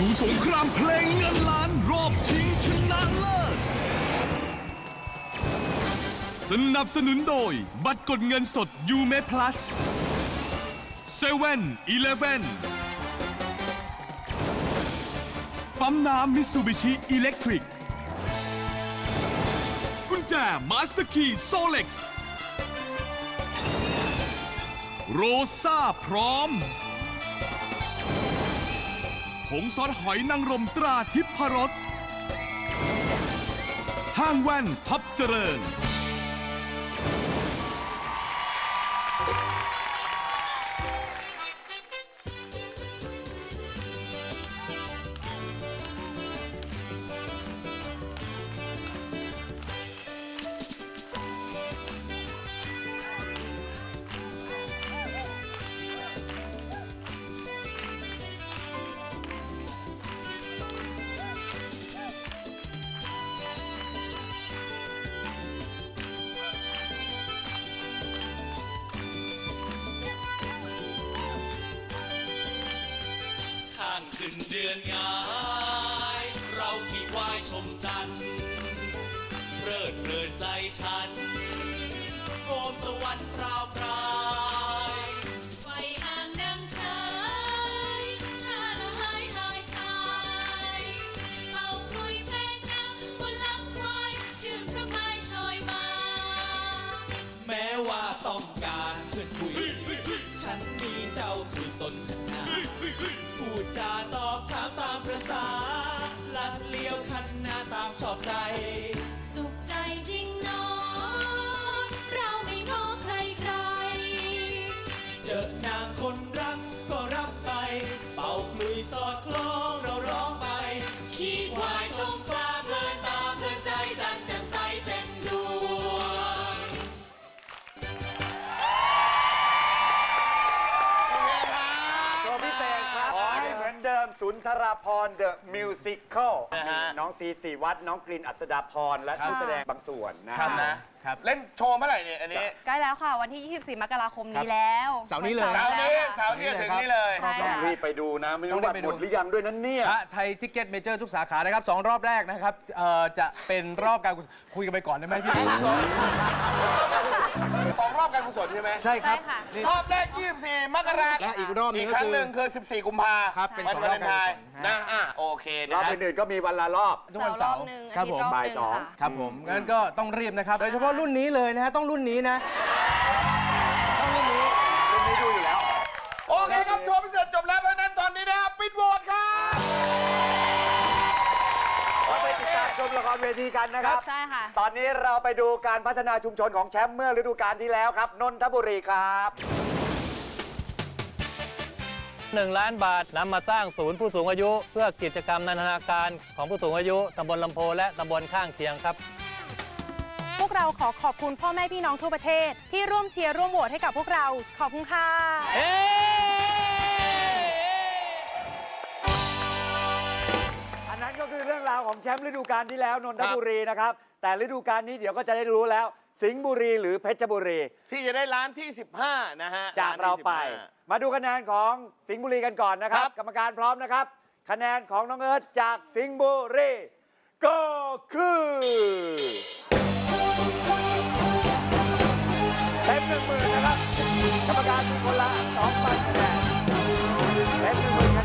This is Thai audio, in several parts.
ดูสงครามเพลงเงินล้านรอบชิงชนะเลิศ สนับสนุนโดย บัตรกดเงินสดยูเม plus เซเว่นอีเลฟเว่นปั๊มน้ำมิตซูบิชิอิเล็กทริก กุญแจมาสเตอร์คีย์โซเล็กซ์โรซ่าพร้อม ผงซอสหอยนางรมตราทิพรสห้างแว่นท็อปเจริญ ข้างขึ้นเดือนงาย เราขี่ควายชมจันทร์เพลิดเพลินใจฉันโคมสวรรค์พราวพรายไฟห่างดังชายชาละหายลอยชายเป่าคลุยเพลงดังบนลำควายชื่นพระพายชอยมา แม้ว่าต้อง หน้าตามชอบใจ สุนทราพรเดอะมิวสิคลนะฮะ น้องซีสีวัดน้องกลิ่นอัศดาพรและผู้แสดงบางส่วนนะฮะครับนะครับเล่นโชว์เมื่อไหร่เนี่ยอันนี้ใกล้แล้วค่ะ วันที่ 24 มกราคมนี้แล้วเสาร์นี้เลย เสาร์นี้ค่ะเสาร์ที่จะถึงนี่เลย ใช่ต้องค่ะ รีบไปดูนะ ไม่ต้รู้องรีบับตไปรดูหมดหรือยังด้วยนั้นเนี่ยพระไทยทิกเก็ตเมเจอร์ทุกสาขานะครับสองรอบแรกนะครับเอ่อจะเป็นรอบการกุศลคุยกันไปก่อนได้ไหมพี่ สองรอบการกุศลใช่ไหมใช่ครับใช่ค่ะ นี่ รอบแรก 24 มกราคมและอีกรอบหนึ่งอีกครั้งก็คือหนึ่งคือ 14 กุมภาครับเป็นวัสองวารอบเลนไทน์การกุศลนะอะโอเครนะอบฮะ อื่นๆก็มีวันละรอบ ทุกวันเสาร์รอบหนึ่งครับผมอาทิตย์รอบบ่ายหนึ่สอง ค่ะ ครับผมงั้นก็ต้องรีบนะครับ โดยเฉพาะรุ่นนี้เลยนะฮะต้องรุ่นนี้นะ ชมละครเวทีกันนะครับ ใช่ค่ะ ตอนนี้เราไปดูการพัฒนาชุมชนของแชมป์เมื่อฤดูกาลที่แล้วครับ นนทบุรีครับ1ล้านบาทนำมาสร้างศูนย์ผู้สูงอายุ เพื่อกิจกรรมนันทนาการของผู้สูงอายุตำบลลำโพและตำบลข้างเคียงครับ พวกเราขอขอบคุณพ่อแม่พี่น้องทั่วประเทศ ที่ร่วมเชียร์ร่วมโหวตให้กับพวกเรา ขอบคุณค่ะ ก็คือเรื่องราวของแชมป์ฤดูกาลที่แล้วนนทบุรีนะครับ แต่ฤดูกาลนี้เดี๋ยวก็จะได้รู้แล้ว สิงห์บุรีหรือเพชรบุรี ที่จะได้ร้านที่ 15 นะฮะจากเราไปมาดูคะแนนของสิงห์บุรีกันก่อนนะครับ กรรมการพร้อมนะครับ คะแนนของน้องเอิร์ธจากสิงห์บุรีก็คือเต็มหนึ่งหมื่นนะครับ กรรมการมีคนละสองพันคะแนนเต็มหนึ่งหมื่น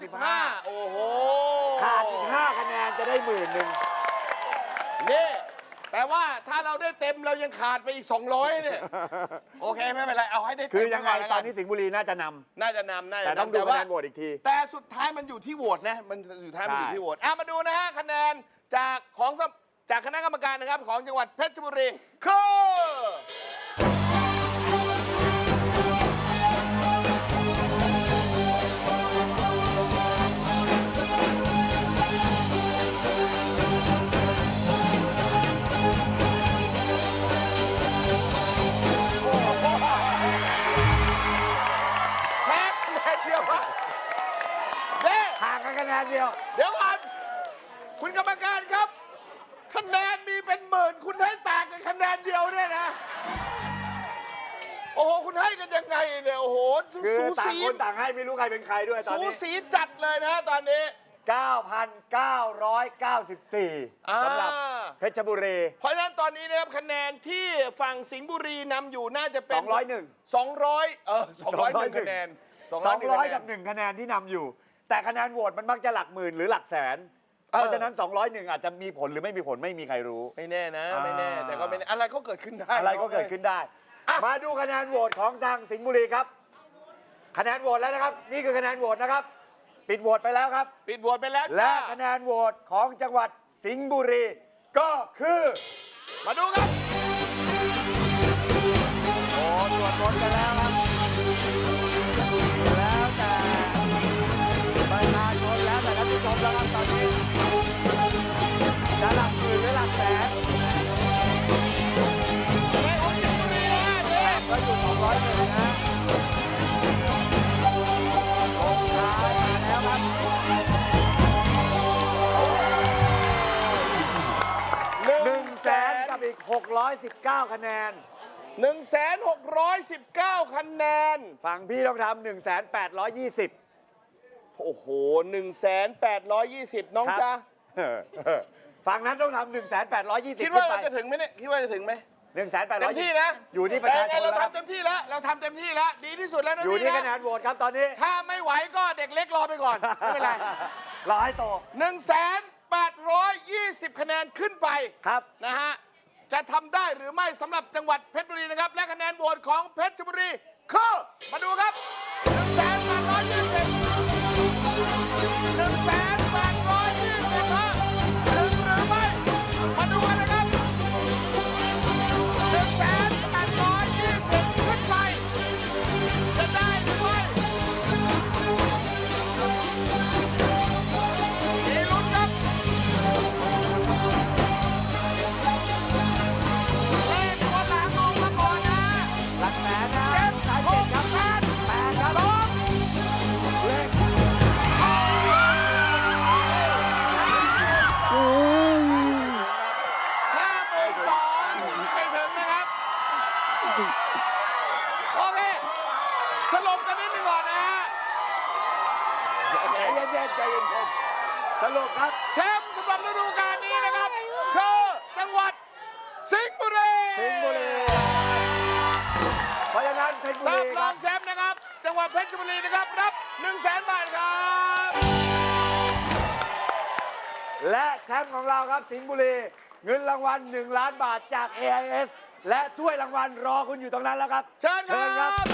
9,995 9,995 โอ้โหขาดอีก5คะแนนจะได้หมื่นหนึ่งนี่แปลว่าถ้าเราได้เต็มเรายังขาดไปอีก 200เนี่ยโอเคไม่เป็นไร เอาให้ได้เต็มคือยังไงก่แล้วตกัอนนี้สิงห์บุรีน่าจะนน่าจะนำน่าำจะแต่นำต้องดูคะแนนโหวตอีกที แต่สุดท้ายมันอยู่ที่โหวตนะ มันสุดท้ายมันอยู่ใช่ที่โหวตอะมาดูนะฮะคะแนนจากของสำจากคณะกรรมการนะครับของจังหวัดเพชรบุรีคือ เนี่ยโอ้โหสูคือสูต่างสีคนต่างให้ไม่รู้ใครเป็นใครด้วยตอนสูนี้ สีจัดเลยนะตอนนี้ 9,994 สำหรับเพชรบุรี เพราะฉะนั้นตอนนี้นะครับคะแนนที่ฝั่งสิงห์บุรีนำอยู่น่าจะเป็น201 200 เออ 201คะแนน201คะแน200 กับน1คะแนนที่นำอยู่ แต่คะแนนโหวตมันมักจะหลักหมื่นหรือหลักแสน เออ เพราะฉะนั้น 201 อาจจะมีผลหรือไม่มีผลไม่มีใครรู้ ไม่แน่นะ ไม่แน่อ่าแต่ก็ไม่แน่อะไรก็เกิดขึ้นได้อะไรก็เกิดขึ้นได้อะ มาดูคะแนนโหวตของทางสิงห์บุรีครับ คะแนนโหวตแล้วนะครับ นี่คือคะแนนโหวตนะครับ ปิดโหวตไปแล้วครับ ปิดโหวตไปแล้วและจ้าคะแนนโหวตของจังหวัดสิงห์บุรี ก็คือ มาดูครับ โอ้ตรวจผลกันแล้วครับ แล้วแต่ประชาชนแล้วแต่ท่านผู้ชมแล้วครับตอนนี้จะหลักหมื่นหรือหลักแสน 619 คะแนนหนึ่งแสนหกร้อยสิบเก้าคะแนน ฝั่งพี่ต้องทำหนึ่งแสนแปดร้อยยี่สิบโอ้โหหนึ่งแสนแปดร้อยยี่สิบน้องจ้าฝั่งนั้นต้องทำหนึ่งแสนแปดร้อยยี่สิบคิดว่าเราจะถึงไหมเนี่ย คิดว่าจะถึงไหมหนึ่งแสนแปดร้เต็อยมที่นะอยู่ที่ประชาชแต่นเราแล้วครับทำเต็มที่แล้ว เราทำเต็มที่แล้ว ดีที่สุดแล้วนะอยู่พี่ที่นะคะแนนโหวตครับตอนนี้ ถ้าไม่ไหวก็เด็กเล็กรอไปก่อน ไม่เป็นไรรอให้โตหนึ่งแสนแปดร้อยยี่สิบคะแนนขึ้นไปครับ นะฮะ จะทำได้หรือไม่สำหรับจังหวัดเพชรบุรีนะครับ และคะแนนโหวตของเพชรบุรีคือมาดูครับ1นึ่งแสนแปดร้อยยี่สิบ ใจเย็นๆสรุปครับแชมป์สำหรับฤดูกาลนี้นะครับคือจังหวัดสิงห์บุรีสิงห์บุรีเพราะฉะนั้นเพชรบุทรารีบครรัอบงแชมป์นะครับ จังหวัดเพชรบุรีนะครับรับ1 0 0 0 0แสนบาทครับ และแชมป์ของเราครับสิงห์บุรี เงินรางวัล 1 ล้านบาทจาก AIS และถ้วยรางวัลรอคุณอยู่ตรงนั้นแล้วครับ เชิญครับ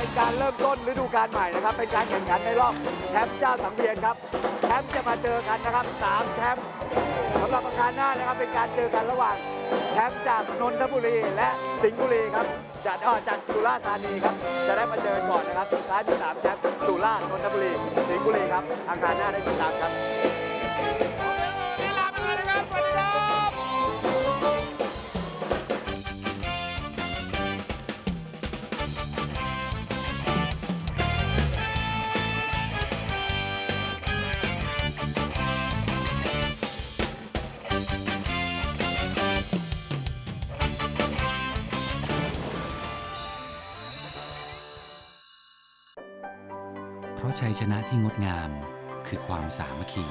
เป็นการเริ่มต้นฤดูกาลใหม่นะครับ เป็นการแข่งขันในรอบแชมป์เจ้าสังเวียนครับ แชมป์จะมาเจอกันนะครับสามแชมป์สำหรับประการหน้านะครับ เป็นการเจอกันระหว่างแชมป์จากนนทบุรีและสิงห์บุรีครับจากเอ่อจากสุราษฎร์ธานีครับ จะได้มาเจอกันก่อนนะครับสุดท้ายมีสามแชมป์สุราษฎร์นนทบุรี สิงห์บุรีครับอังคารหน้าได้ติดตามครับ เพราะชัยชนะที่งดงามคือความสามัคคี